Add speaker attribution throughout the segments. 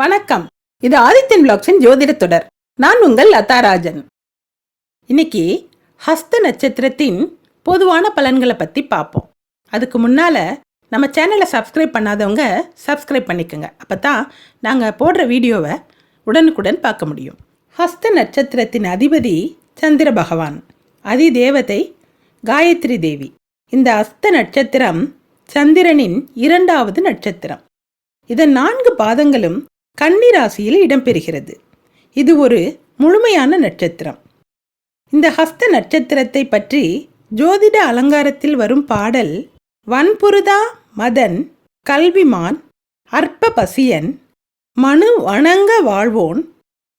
Speaker 1: வணக்கம். இது ஆதித்யன் பிளாக்ஸின் ஜோதிட தொடர். நான் உங்கள் லதாராஜன். இன்னைக்கு ஹஸ்த நட்சத்திரத்தின் பொதுவான பலன்களை பற்றி பார்ப்போம். அதுக்கு முன்னால் நம்ம சேனலை சப்ஸ்கிரைப் பண்ணாதவங்க சப்ஸ்கிரைப் பண்ணிக்கோங்க. அப்போ தான் நாங்கள் போடுற வீடியோவை உடனுக்குடன் பார்க்க முடியும். ஹஸ்த நட்சத்திரத்தின் அதிபதி சந்திர பகவான் அதி தேவதை காயத்ரி தேவி. இந்த ஹஸ்த நட்சத்திரம் சந்திரனின் இரண்டாவது நட்சத்திரம். இதன் நான்கு பாதங்களும் கன்னிராசியில் இடம்பெறுகிறது. இது ஒரு முழுமையான நட்சத்திரம். இந்த ஹஸ்த நட்சத்திரத்தை பற்றி ஜோதிட அலங்காரத்தில் வரும் பாடல் வன்புருதா மதன் கல்விமான் அற்ப பசியன் மனு வணங்க வாழ்வோன்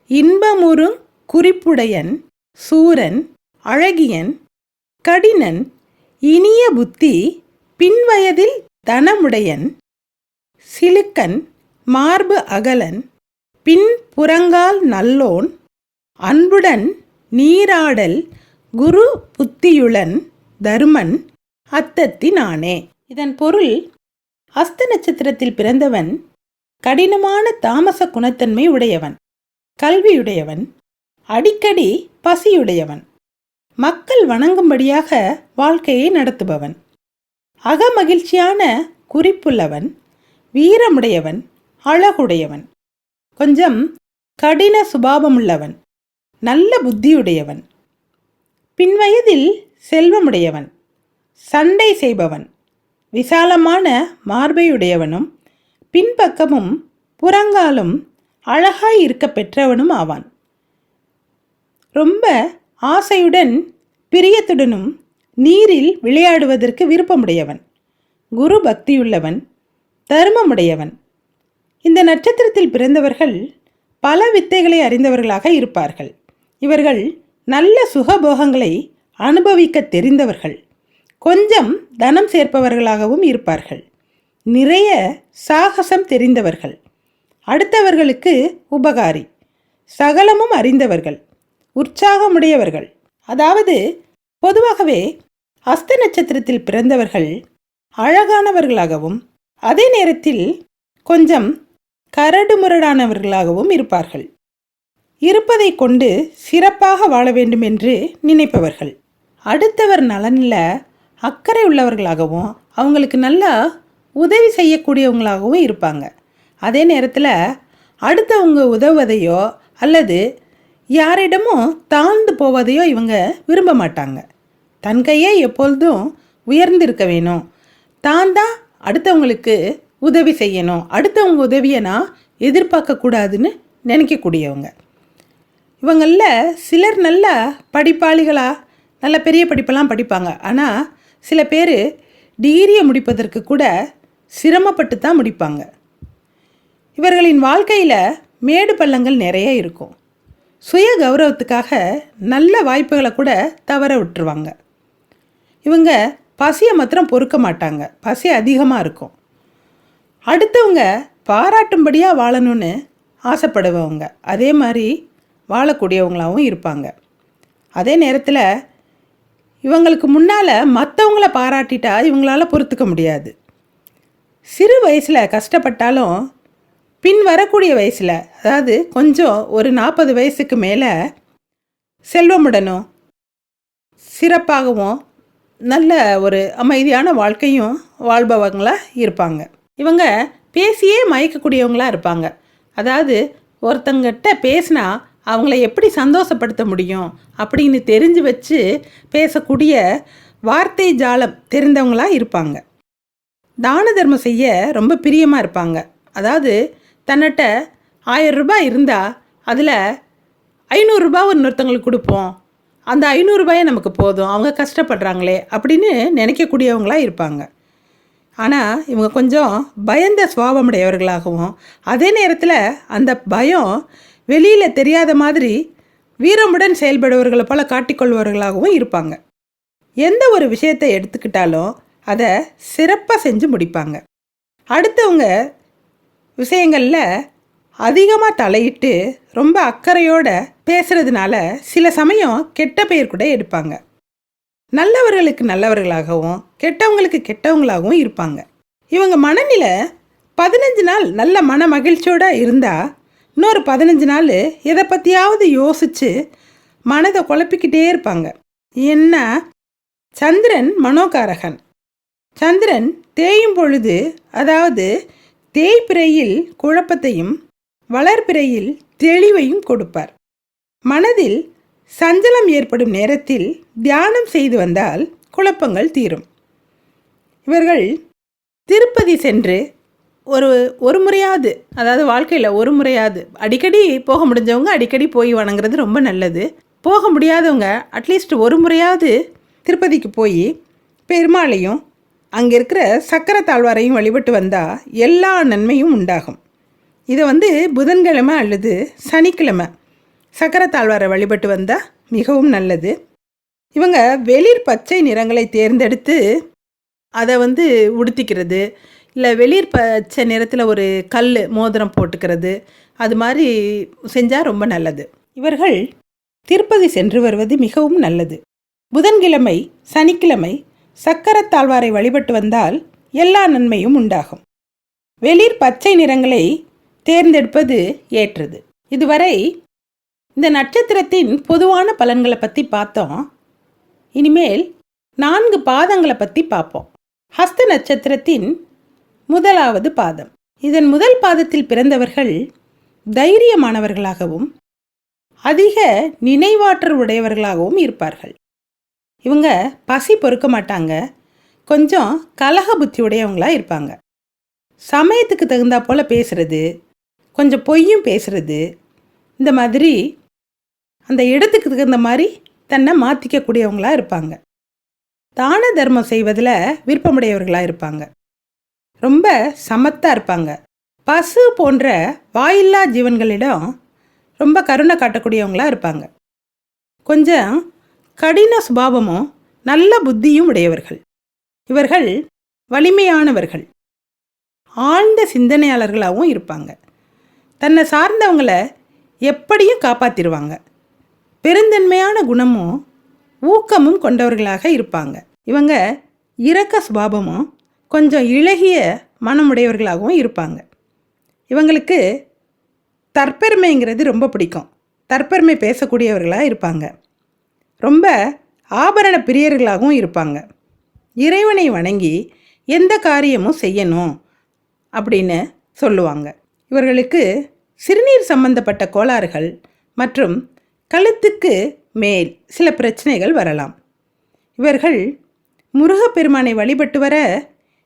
Speaker 1: இன்பமுறு குறிப்புடையன் சூரன் அழகியன் கடினன் இனிய புத்தி பின்வயதில் தனமுடையன் சிலுக்கன் மார்பு அகலன் பின் புறங்கால் நல்லோன் அன்புடன் நீராடல் குரு புத்தியுளன் தருமன் அத்தத்தினானே இதன் பொருள் அஸ்த நட்சத்திரத்தில் பிறந்தவன் கடினமான தாமச குணத்தன்மை உடையவன் கல்வியுடையவன் அடிக்கடி பசியுடையவன் மக்கள் வணங்கும்படியாக வாழ்க்கையை நடத்துபவன் அகமகிழ்ச்சியான குறிப்புள்ளவன் வீரமுடையவன் அழகுடையவன். கொஞ்சம் கடின சுபாவமுள்ளவன். நல்ல புத்தியுடையவன். பின்வயதில் செல்வமுடையவன். சண்டை செய்பவன். விசாலமான மார்பையுடையவனும் பின்பக்கமும் புறங்காலும் அழகாய் இருக்க பெற்றவனும் ஆவான். ரொம்ப ஆசையுடன் பிரியத்துடனும் நீரில் விளையாடுவதற்கு விருப்பமுடையவன். குரு பக்தியுள்ளவன். தர்மமுடையவன். இந்த நட்சத்திரத்தில் பிறந்தவர்கள் பல வித்தைகளை அறிந்தவர்களாக இருப்பார்கள். இவர்கள் நல்ல சுகபோகங்களை அனுபவிக்க தெரிந்தவர்கள். கொஞ்சம் தனம் சேர்ப்பவர்களாகவும் இருப்பார்கள். நிறைய சாகசம் தெரிந்தவர்கள். அடுத்தவர்களுக்கு உபகாரி. சகலமும் அறிந்தவர்கள். உற்சாகமுடையவர்கள். அதாவது பொதுவாகவே அஸ்த நட்சத்திரத்தில் பிறந்தவர்கள் அழகானவர்களாகவும் அதே நேரத்தில் கொஞ்சம் கரடுமுரடானவர்களாகவும் இருப்பார்கள். இருப்பதை கொண்டு சிறப்பாக வாழ வேண்டும் என்று நினைப்பவர்கள். அடுத்தவர் நலனில் அக்கறை உள்ளவர்களாகவும் அவங்களுக்கு நல்லா உதவி செய்யக்கூடியவங்களாகவும் இருப்பாங்க. அதே நேரத்தில் அடுத்தவங்க உதவுவதையோ அல்லது யாரிடமும் தாழ்ந்து போவதையோ இவங்க விரும்ப மாட்டாங்க. தன் கையே எப்பொழுதும் உயர்ந்திருக்க வேணும். தான் தான் அடுத்தவங்களுக்கு உதவி செய்யணும். அடுத்தவங்க உதவியை நான் எதிர்பார்க்கக்கூடாதுன்னு நினைக்கக்கூடியவங்க. இவங்களில் சிலர் நல்ல படிப்பாளிகளாக நல்ல பெரிய படிப்பெல்லாம் படிப்பாங்க. ஆனால் சில பேர் டிகிரியை முடிப்பதற்கு கூட சிரமப்பட்டு தான் முடிப்பாங்க. இவர்களின் வாழ்க்கையில் மேடு பள்ளங்கள் நிறைய இருக்கும். சுய கௌரவத்துக்காக நல்ல வாய்ப்புகளை கூட தவற விட்டுருவாங்க. இவங்க பசியை மாத்திரம் பொறுக்க மாட்டாங்க. பசி அதிகமாக இருக்கும். அடுத்தவங்க பாராட்டும்படியாக வாழணும்னு ஆசைப்படுவவங்க அதே மாதிரி வாழக்கூடியவங்களாகவும் இருப்பாங்க. அதே நேரத்தில் இவங்களுக்கு முன்னால் மற்றவங்கள பாராட்டிட்டா இவங்களால பொறுத்துக்க முடியாது. சிறு வயசில் கஷ்டப்பட்டாலும் பின் வரக்கூடிய வயசில் அதாவது கொஞ்சம் ஒரு நாற்பது வயசுக்கு மேலே செல்வமுடனும் சிறப்பாகவும் நல்ல ஒரு அமைதியான வாழ்க்கையும் வாழ்பவங்களாக இருப்பாங்க. இவங்க பேசியே மயக்கக்கூடியவங்களாக இருப்பாங்க. அதாவது ஒருத்தங்கிட்ட பேசினா அவங்கள எப்படி சந்தோஷப்படுத்த முடியும் அப்படின்னு தெரிஞ்சு வச்சு பேசக்கூடிய வார்த்தை ஜாலம் தெரிந்தவங்களாக இருப்பாங்க. தான தர்மம் செய்ய ரொம்ப பிரியமாக இருப்பாங்க. அதாவது தன்னிட்ட ஆயிரம் ரூபாய் இருந்தால் அதில் ஐநூறுரூபா இன்னொருத்தவங்களுக்கு கொடுப்போம். அந்த ஐநூறுரூபாயே நமக்கு போதும். அவங்க கஷ்டப்படுறாங்களே அப்படின்னு நினைக்கக்கூடியவங்களா இருப்பாங்க. ஆனால் இவங்க கொஞ்சம் பயந்த சுவாபமுடையவர்களாகவும் அதே நேரத்தில் அந்த பயம் வெளியில் தெரியாத மாதிரி வீரமுடன் செயல்படுவர்களை போல காட்டிக்கொள்பவர்களாகவும் இருப்பாங்க. எந்த ஒரு விஷயத்தை எடுத்துக்கிட்டாலும் அதை சிறப்பாக செஞ்சு முடிப்பாங்க. அடுத்தவங்க விஷயங்களில் அதிகமாக தலையிட்டு ரொம்ப அக்கறையோட பேசுகிறதுனால சில சமயம் கெட்ட பெயர் கூட எடுப்பாங்க. நல்லவர்களுக்கு நல்லவர்களாகவும் கெட்டவங்களுக்கு கெட்டவங்களாகவும் இருப்பாங்க. இவங்க மனநிலை பதினஞ்சு நாள் நல்ல மன மகிழ்ச்சியோடு இருந்தால் இன்னொரு பதினஞ்சு நாள் எதை பற்றியாவது யோசித்து மனதை குழப்பிக்கிட்டே இருப்பாங்க. ஏன்னா சந்திரன் மனோகாரகன். சந்திரன் தேயும் பொழுது அதாவது தேய்பிறையில் குழப்பத்தையும் வளர்பிறையில் தெளிவையும் கொடுப்பார். மனதில் சஞ்சலம் ஏற்படும் நேரத்தில் தியானம் செய்து வந்தால் குழப்பங்கள் தீரும். இவர்கள் திருப்பதி சென்று ஒரு ஒரு முறையாவது அதாவது வாழ்க்கையில் ஒரு முறையாவது அடிக்கடி போக முடிஞ்சவங்க அடிக்கடி போய் வணங்குறது ரொம்ப நல்லது. போக முடியாதவங்க அட்லீஸ்ட் ஒரு முறையாவது திருப்பதிக்கு போய் பெருமாளையும் அங்கே இருக்கிற சக்கர தாழ்வாரையும் வழிபட்டு வந்தால் எல்லா நன்மையும் உண்டாகும். இதை வந்து புதன்கிழமை அல்லது சனிக்கிழமை சக்கர தாழ்வாரை வழிபட்டு வந்தால் மிகவும் நல்லது. இவங்க வெளிர் பச்சை நிறங்களை தேர்ந்தெடுத்து அதை வந்து உடுத்திக்கிறது. இல்லை வெளிர் பச்சை நிறத்தில் ஒரு கல் மோதிரம் போட்டுக்கிறது. அது மாதிரி செஞ்சால் ரொம்ப நல்லது. இவர்கள் திருப்பதி சென்று வருவது மிகவும் நல்லது. புதன்கிழமை சனிக்கிழமை சக்கரத்தாழ்வாரை வழிபட்டு வந்தால் எல்லா நன்மையும் உண்டாகும். வெளிர் பச்சை நிறங்களை தேர்ந்தெடுப்பது ஏற்றது. இதுவரை இந்த நட்சத்திரத்தின் பொதுவான பலன்களை பற்றி பார்த்தோம். இனிமேல் நான்கு பாதங்களை பற்றி பார்ப்போம். ஹஸ்த நட்சத்திரத்தின் முதலாவது பாதம். இதன் முதல் பாதத்தில் பிறந்தவர்கள் தைரியமானவர்களாகவும் அதிக நினைவாற்றல் உடையவர்களாகவும் இருப்பார்கள். இவங்க பசி பொறுக்க மாட்டாங்க. கொஞ்சம் கலக புத்தி உடையவங்களாக இருப்பாங்க. சமயத்துக்கு தகுந்தா போல் பேசுறது கொஞ்சம் பொய்யும் பேசுறது இந்த மாதிரி அந்த இடத்துக்கு தகுந்த மாதிரி தன்னை மாற்றிக்கக்கூடியவங்களாக இருப்பாங்க. தான தர்மம் செய்வதில் விருப்பமுடையவர்களாக இருப்பாங்க. ரொம்ப சமத்தாக இருப்பாங்க. பசு போன்ற வாயில்லா ஜீவன்களிடம் ரொம்ப கருணை காட்டக்கூடியவங்களாக இருப்பாங்க. கொஞ்சம் கடின சுபாவமும் நல்ல புத்தியும் உடையவர்கள். இவர்கள் வலிமையானவர்கள். ஆழ்ந்த சிந்தனையாளர்களாகவும் இருப்பாங்க. தன்னை சார்ந்தவங்களை எப்படியும் காப்பாற்றிடுவாங்க பெருந்தன்மையான குணமும் ஊக்கமும் கொண்டவர்களாக இருப்பாங்க. இவங்க இரக்க சுபாவமும் கொஞ்சம் இழகிய மனமுடையவர்களாகவும் இருப்பாங்க. இவங்களுக்கு தற்பெருமைங்கிறது ரொம்ப பிடிக்கும். தற்பெருமை பேசக்கூடியவர்களாக இருப்பாங்க. ரொம்ப ஆபரண பிரியர்களாகவும் இருப்பாங்க. இறைவனை வணங்கி எந்த காரியமும் செய்யணும் அப்படின்னு சொல்லுவாங்க. இவர்களுக்கு சிறுநீர் சம்பந்தப்பட்ட கோளாறுகள் மற்றும் கழுத்துக்கு மேல் சில பிரச்சனைகள் வரலாம். இவர்கள் முருகப்பெருமானை வழிபட்டு வர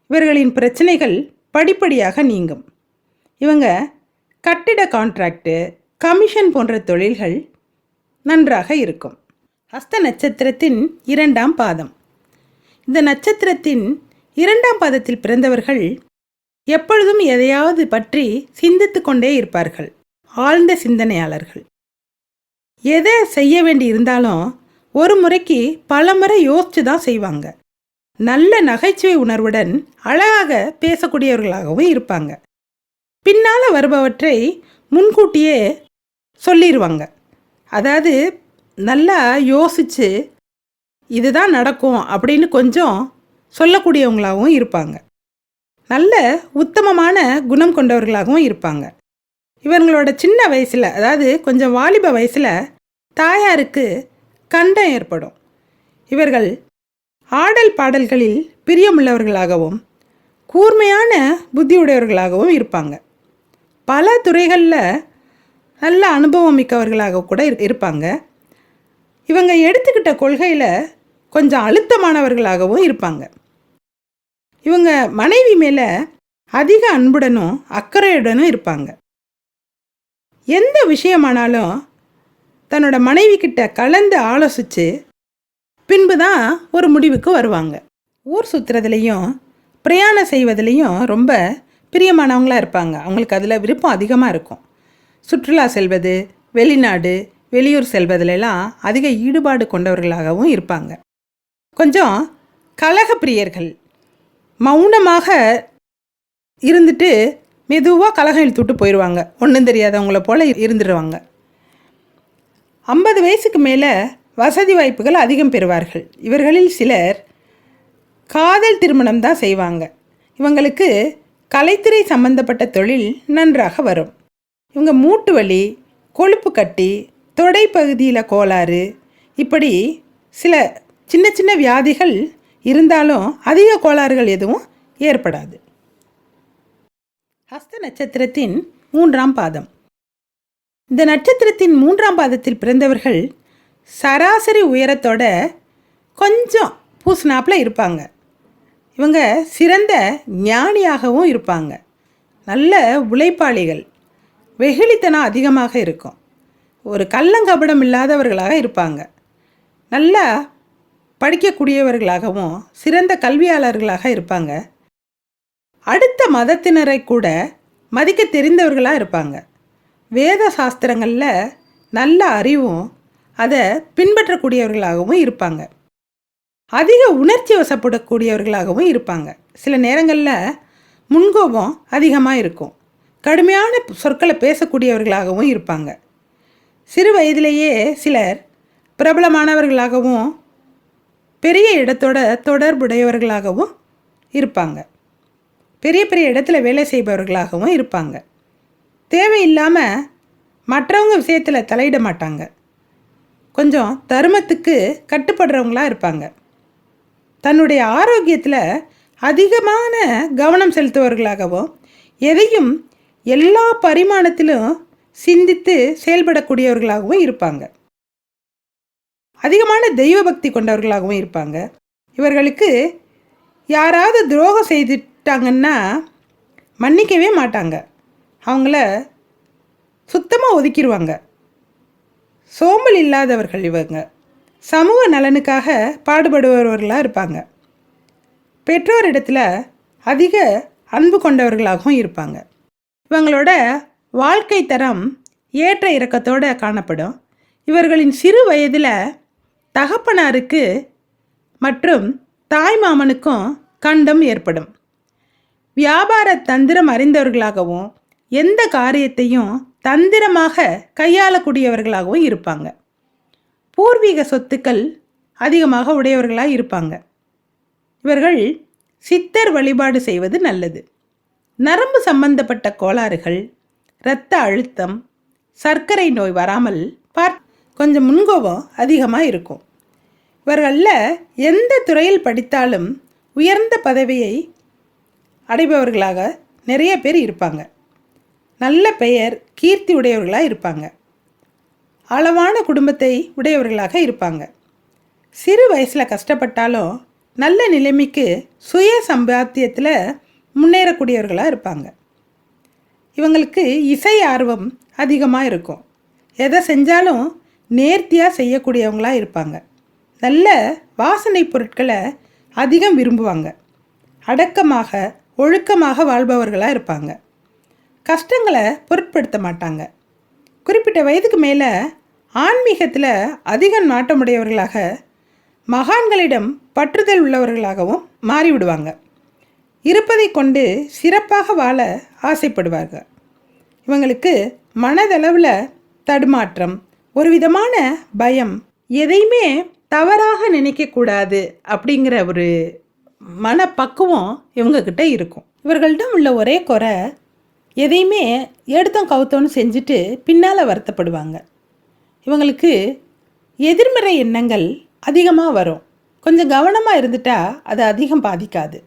Speaker 1: இவர்களின் பிரச்சனைகள் படிப்படியாக நீங்கும். இவங்க கட்டிட கான்ட்ராக்டு கமிஷன் போன்ற தொழில்கள் நன்றாக இருக்கும். ஹஸ்த நட்சத்திரத்தின் இரண்டாம் பாதம். இந்த நட்சத்திரத்தின் இரண்டாம் பாதத்தில் பிறந்தவர்கள் எப்பொழுதும் எதையாவது பற்றி சிந்தித்து கொண்டே இருப்பார்கள். ஆழ்ந்த சிந்தனையாளர்கள். எதை செய்ய வேண்டி இருந்தாலும் ஒரு முறைக்கு பல முறை யோசித்து தான் செய்வாங்க. நல்ல நகைச்சுவை உணர்வுடன் அழகாக பேசக்கூடியவர்களாகவும் இருப்பாங்க. பின்னால் வருபவற்றை முன்கூட்டியே சொல்லிடுவாங்க அதாவது நல்லா யோசித்து இதுதான் நடக்கும் அப்படின்னு கொஞ்சம் சொல்லக்கூடியவங்களாகவும் இருப்பாங்க. நல்ல உத்தமமான குணம் கொண்டவர்களாகவும் இருப்பாங்க. இவங்களோட சின்ன வயசில் அதாவது கொஞ்சம் வாலிப வயசில் தாயாருக்கு கண்டம் ஏற்படும். இவர்கள் ஆடல் பாடல்களில் பிரியமுள்ளவர்களாகவும் கூர்மையான புத்தியுடையவர்களாகவும் இருப்பாங்க. பல துறைகளில் நல்ல அனுபவம் மிக்கவர்களாக கூட இரு- இருப்பாங்க. இவங்க எடுத்துக்கிட்ட கொள்கையில் கொஞ்சம் அழுத்தமானவர்களாகவும் இருப்பாங்க. இவங்க மனைவி மேலே அதிக அன்புடனும் அக்கறையுடனும் இருப்பாங்க. எந்த விஷயமானாலும் தன்னோட மனைவி கிட்ட கலந்து ஆலோசித்து பின்பு தான் ஒரு முடிவுக்கு வருவாங்க. ஊர் சுற்றுறதுலேயும் பிரயாணம் செய்வதுலேயும் ரொம்ப பிரியமானவங்களாக இருப்பாங்க. அவங்களுக்கு அதில் விருப்பம் அதிகமாக இருக்கும். சுற்றுலா செல்வது வெளிநாடு வெளியூர் செல்வதிலெல்லாம் அதிக ஈடுபாடு கொண்டவர்களாகவும் இருப்பாங்க. கொஞ்சம் கலகப்பிரியர்கள் மௌனமாக இருந்துட்டு மெதுவாக கலகம் இழுத்துட்டு போயிடுவாங்க ஒன்றும் தெரியாதவங்கள போல் இருந்துடுவாங்க ஐம்பது வயசுக்கு மேலே வசதி வாய்ப்புகள் அதிகம் பெறுவார்கள். இவர்களில் சிலர் காதல் திருமணம் தான் செய்வாங்க. இவங்களுக்கு கலைத்துறை சம்பந்தப்பட்ட தொழில் நன்றாக வரும். இவங்க மூட்டு வலி கொழுப்பு கட்டி தொடை பகுதியில் கோளாறு இப்படி சில சின்ன சின்ன வியாதிகள் இருந்தாலும் அதிக கோளாறுகள் எதுவும் ஏற்படாது. ஹஸ்த நட்சத்திரத்தின் மூன்றாம் பாதம். இந்த நட்சத்திரத்தின் மூன்றாம் பாதத்தில் பிறந்தவர்கள் சராசரி உயரத்தோட கொஞ்சம் பூசினாப்பில் இருப்பாங்க. இவங்க சிறந்த ஞானியாகவும் இருப்பாங்க. நல்ல உழைப்பாளிகள் வெகுளித்தனம் அதிகமாக இருக்கும். ஒரு கள்ளங்கபடம் இல்லாதவர்களாக இருப்பாங்க. நல்லா படிக்கக்கூடியவர்களாகவும் சிறந்த கல்வியாளர்களாக இருப்பாங்க. அடுத்த மதத்தினரை கூட மதிக்க தெரிந்தவர்களாக இருப்பாங்க. வேத சாஸ்திரங்களில் நல்ல அறிவும் அதை பின்பற்றக்கூடியவர்களாகவும் இருப்பாங்க. அதிக உணர்ச்சி வசப்படக்கூடியவர்களாகவும் இருப்பாங்க. சில நேரங்களில் முன்கோபம் அதிகமாக இருக்கும். கடுமையான சொற்களை பேசக்கூடியவர்களாகவும் இருப்பாங்க. சிறு வயதிலேயே சிலர் பிரபலமானவர்களாகவும் பெரிய இடத்தோட தொடர்புடையவர்களாகவும் இருப்பாங்க. பெரிய பெரிய இடத்துல வேலை செய்பவர்களாகவும் இருப்பாங்க. தேவையில்லாமல் மற்றவங்க விஷயத்தில் தலையிட மாட்டாங்க. கொஞ்சம் தருமத்துக்கு கட்டுப்படுறவங்களாக இருப்பாங்க. தன்னுடைய ஆரோக்கியத்தில் அதிகமான கவனம் செலுத்துவர்களாகவும் எதையும் எல்லா பரிமாணத்திலும் சிந்தித்து செயல்படக்கூடியவர்களாகவும் இருப்பாங்க. அதிகமான தெய்வ பக்தி கொண்டவர்களாகவும் இருப்பாங்க. இவர்களுக்கு யாராவது துரோகம் செய்து செய்துட்டாங்கன்னா மன்னிக்கவே மாட்டாங்க. அவங்கள சுத்தமாக ஒதுக்கிடுவாங்க சோம்பல் இல்லாதவர்கள் இவங்க. சமூக நலனுக்காக பாடுபடுபவர்களாக இருப்பாங்க. பெற்றோரிடத்தில் அதிக அன்பு கொண்டவர்களாகவும் இருப்பாங்க. இவங்களோட வாழ்க்கை தரம் ஏற்ற இறக்கத்தோடு காணப்படும். இவர்களின் சிறு வயதில் தகப்பனாருக்கு மற்றும் தாய் மாமனுக்கும் கண்டம் ஏற்படும். வியாபார தந்திரம் அறிந்தவர்களாகவும் எந்த காரியத்தையும் தந்திரமாக கையாளக்கூடியவர்களாகவும் இருப்பாங்க. பூர்வீக சொத்துக்கள் அதிகமாக உடையவர்களாக இருப்பாங்க. இவர்கள் சித்தர் வழிபாடு செய்வது நல்லது. நரம்பு சம்பந்தப்பட்ட கோளாறுகள் இரத்த அழுத்தம் சர்க்கரை நோய் வராமல் பார் கொஞ்சம் முன்கோபம் அதிகமாக இருக்கும். இவர்களில் எந்த துறையில் படித்தாலும் உயர்ந்த பதவியை அடைபவர்களாக நிறைய பேர் இருப்பாங்க. நல்ல பெயர் கீர்த்தி உடையவர்களாக இருப்பாங்க. அளவான குடும்பத்தை உடையவர்களாக இருப்பாங்க. சிறு வயசில் கஷ்டப்பட்டாலும் நல்ல நிலைமைக்கு சுய சம்பாத்தியத்தில் முன்னேறக்கூடியவர்களாக இருப்பாங்க. இவங்களுக்கு இசை ஆர்வம் அதிகமாக இருக்கும். எதை செஞ்சாலும் நேர்த்தியாக செய்யக்கூடியவங்களாக இருப்பாங்க. நல்ல வாசனை பொருட்களை அதிகம் விரும்புவாங்க. அடக்கமாக ஒழுக்கமாக வாழ்பவர்களாக இருப்பாங்க. கஷ்டங்களை பொருட்படுத்த மாட்டாங்க. குறிப்பிட்ட வயதுக்கு மேலே ஆன்மீகத்தில் அதிக நாட்டமுடையவர்களாக மகான்களிடம் பற்றுதல் உள்ளவர்களாகவும் மாறிவிடுவாங்க. இருப்பதை கொண்டு சிறப்பாக வாழ ஆசைப்படுவார்கள். இவங்களுக்கு மனதளவில் தடுமாற்றம் ஒரு விதமான பயம் எதையுமே தவறாக நினைக்கக்கூடாது அப்படிங்கிற ஒரு மனப்பக்குவம் இவங்கக்கிட்ட இருக்கும். இவர்களிடம் உள்ள ஒரே குறை எதையுமே எடுத்தோம் கவுத்தோன்னு செஞ்சுட்டு பின்னால் வருத்தப்படுவாங்க. இவங்களுக்கு எதிர்மறை எண்ணங்கள் அதிகமாக வரும். கொஞ்சம் கவனமாக இருந்துட்டா அது அதிகம் பாதிக்காது.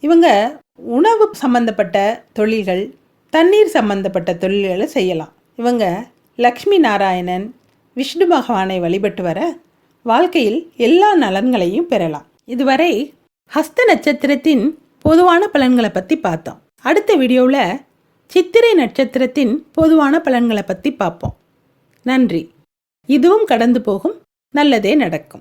Speaker 1: இவங்க உணவு சம்பந்தப்பட்ட தொழில்கள் தண்ணீர் சம்பந்தப்பட்ட தொழில்களை செய்யலாம். இவங்க லக்ஷ்மி நாராயணன் விஷ்ணு பகவானை வழிபட்டு வர வாழ்க்கையில் எல்லா நலன்களையும் பெறலாம். இதுவரை ஹஸ்த நட்சத்திரத்தின் பொதுவான பலன்களை பற்றி பார்த்தோம். அடுத்த வீடியோவில் சித்திரை நட்சத்திரத்தின் பொதுவான பலன்களை பற்றி பார்ப்போம். நன்றி. இதுவும் கடந்து போகும். நல்லதே நடக்கும்.